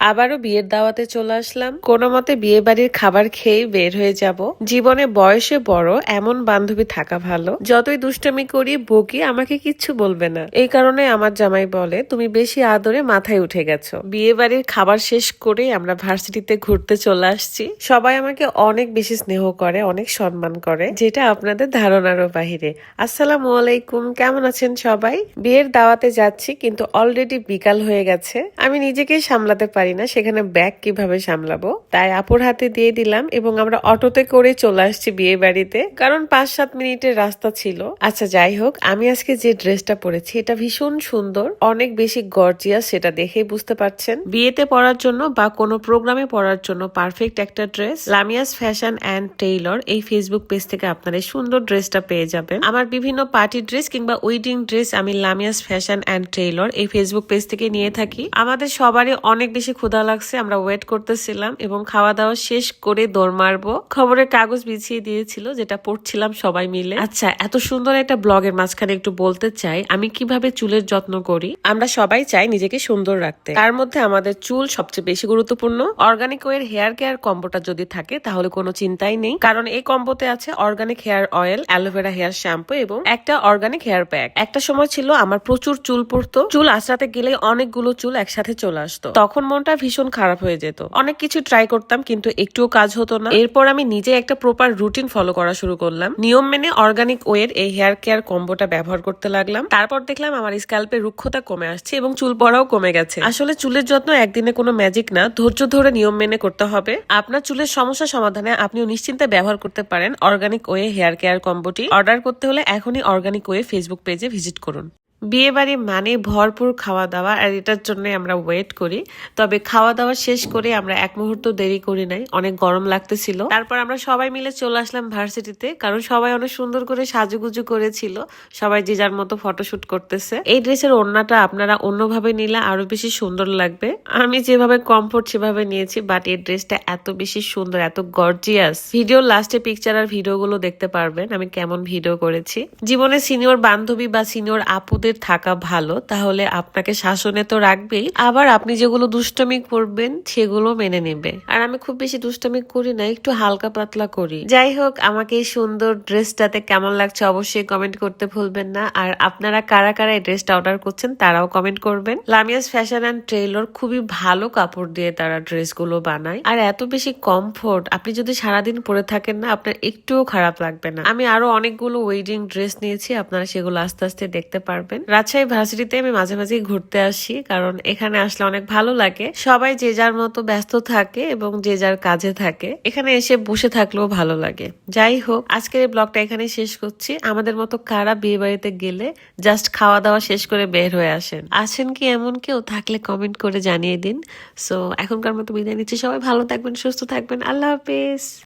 আবারও বিয়ের দাওয়াতে চলে আসলাম। কোনো মতে বিয়ে বাড়ির খাবার খেয়ে বের হয়ে যাব। জীবনে বয়সে বড়, এমন বান্ধবী থাকা ভালো। যতই দুষ্টামি করি বকি আমাকে কিচ্ছু বলবে না। এই কারণে আমার জামাই বলে, তুমি বেশি আদরে মাথায় উঠে গেছো। বিয়ে বাড়ির খাবার শেষ করে আমরা ভার্সিটিতে ঘুরতে চলে আসছি। সবাই আমাকে অনেক বেশি স্নেহ করে, অনেক সম্মান করে, যেটা আপনাদের ধারণারও বাহিরে। আসসালামু আলাইকুম, কেমন আছেন সবাই? বিয়ের দাওয়াতে যাচ্ছি, কিন্তু অলরেডি বিকাল হয়ে গেছে। আমি নিজেকেই সামলাতে পারি না, সেখানে ব্যাগ কীভাবে সামলাবো? তাই আপুর হাতে দিয়ে দিলাম এবং আমরা অটোতে করে চলে আসছি বিয়ে বাড়িতে। কারণ পাঁচ সাত মিনিটের রাস্তা ছিল। আচ্ছা যাই হোক, আমি আজকে যে ড্রেসটা পরেছি, এটা ভীষণ সুন্দর, অনেক বেশি গর্জিয়াস সেটা দেখেই বুঝতে পারছেন। বিয়েতে পরার জন্য বা কোনো প্রোগ্রামে পরার জন্য পারফেক্ট একটা dress, Lamia's fashion and tailor এই ফেসবুক পেজ থেকে আপনারা সুন্দর ড্রেসটা পেয়ে যাবেন। আমার বিভিন্ন পার্টি ড্রেস কিংবা ওয়েডিং ড্রেস আমি লামিয়াস ফ্যাশন অ্যান্ড টেইলর এই ফেসবুক পেজ থেকে নিয়ে থাকি। আমাদের সবারই অনেক বেশি ক্ষুধা লাগছে, আমরা ওয়েট করতেছিলাম এবং খাওয়া দাওয়া শেষ করে দৌড় মারবো। খবরের কাগজ বিছিয়ে দিয়েছিল, যেটা পড়ছিলাম সবাই মিলে। আচ্ছা এত সুন্দর একটা ব্লগের মাঝখানে একটু বলতে চাই, আমি কীভাবে চুলের যত্ন করি? আমরা সবাই চাই নিজেকে সুন্দর রাখতে। তার মধ্যে আমাদের চুল সবচেয়ে বেশি গুরুত্বপূর্ণ। অর্গানিক ওয়ের হেয়ার কেয়ার কম্বোটা যদি থাকে, তাহলে কোনো চিন্তাই নেই। কারণ এই কম্বোতে আছে organic hair oil aloe vera hair shampoo এবং একটা অর্গানিক হেয়ার প্যাক একটা সময় ছিল আমার প্রচুর চুল পড়তো। চুল আঁচড়াতে গেলে অনেকগুলো চুল একসাথে চলে আসতো। তখন মনটা ভীষণ খারাপ হয়ে যেত। অনেক কিছু ট্রাই করতাম, কিন্তু একটুও কাজ হতো না। এরপর আমি নিজে একটা প্রপার রুটিন ফলো করা শুরু করলাম। নিয়ম মেনে অর্গানিক ওয়ের এই হেয়ার কেয়ার কম্বোটা ব্যবহার করতে লাগলাম। তারপর দেখলাম আমার স্ক্যাল্পের রুক্ষতা কমে আসছে এবং চুল পড়াও কমে গেছে। আসলে চুলের যত্ন একদিনে কোনো ম্যাজিক না, ধৈর্য ধরে নিয়ম মেনে করতে হবে। আপনার চুলের সমস্যা সমাধানে আপনিও নিশ্চিন্তে ব্যবহার করতে পারেন অর্গানিক ওয়ে হেয়ার কেয়ার কম্বোটি অর্ডার করতে হলে এখনই অর্গানিক ওয়ে ফেসবুক পেজে ভিজিট করুন। বিয়ে বাড়ি মানে ভরপুর খাওয়া দাওয়া আর এটার জন্য আমরা ওয়েট করি। তবে খাওয়া দাওয়া শেষ করে আমরা এক মুহূর্ত দেরি করি নাই, অনেক গরম লাগতেছিল। তারপর আমরা সবাই মিলে চলে আসলাম ভার্সিটিতে, কারণ সবাই অনেক সুন্দর করে সাজুগুজু করেছিল। সবাই যে যার মতো ফটোশুট করতেছে। এই ড্রেসের ওড়নাটা আপনারা অন্যভাবে নিলে আরও বেশি সুন্দর লাগবে। আমি যেভাবে কমফোর্ট সেভাবে নিয়েছি বাট এই ড্রেসটা এত বেশি সুন্দর, এত গর্জিয়াস ভিডিও লাস্টে পিকচার আর ভিডিওগুলো দেখতে পারবেন, আমি কেমন ভিডিও করেছি। জীবনে সিনিয়র বান্ধবী বা সিনিয়র আপুদের থাকা ভালো, তাহলে আপনাকে শাসনে তো রাখবেই। আবার আপনি যেগুলো দুষ্টমি করবেন, সেগুলো মেনে নেবে। আর আমি খুব বেশি দুষ্টমি করি না, একটু হালকা পাতলা করি। যাই হোক, আমাকে এই সুন্দর ড্রেসটাতে কেমন লাগছে অবশ্যই কমেন্ট করতে ভুলবেন না। আর আপনারা কারা কারা এই ড্রেসটা অর্ডার করছেন, তারাও কমেন্ট করবেন। লামিয়াস ফ্যাশন অ্যান্ড ট্রেলর খুবই ভালো কাপড় দিয়ে তারা ড্রেসগুলো বানায়। আর এত বেশি কমফোর্ট আপনি যদি সারাদিন পরে থাকেন না, আপনার একটুও খারাপ লাগবে না। আমি আরও অনেকগুলো ওয়েডিং ড্রেস নিয়েছি, আপনারা সেগুলো আস্তে আস্তে দেখতে পারবেন। রাজশাহী ভার্সিটিতে আমি মাঝে মাঝে ঘুরতে আসি, কারণ এখানে আসলে অনেক ভালো লাগে। সবাই যে যার মতো ব্যস্ত থাকে এবং যে যার কাজে থাকে, এখানে এসে বসে থাকলেও ভালো লাগে। যাই হোক, আজকের এই ব্লগটা এখানে শেষ করছি। আমাদের মতো কারা বিয়ে বাড়িতে গেলে জাস্ট খাওয়া দাওয়া শেষ করে বের হয়ে আসেন? আছেন কি এমন কেউ? থাকলে কমেন্ট করে জানিয়ে দিন। সো এখনকার মতো বিদায় নিচ্ছি। সবাই ভালো থাকবেন, সুস্থ থাকবেন। আল্লাহ হাফেজ।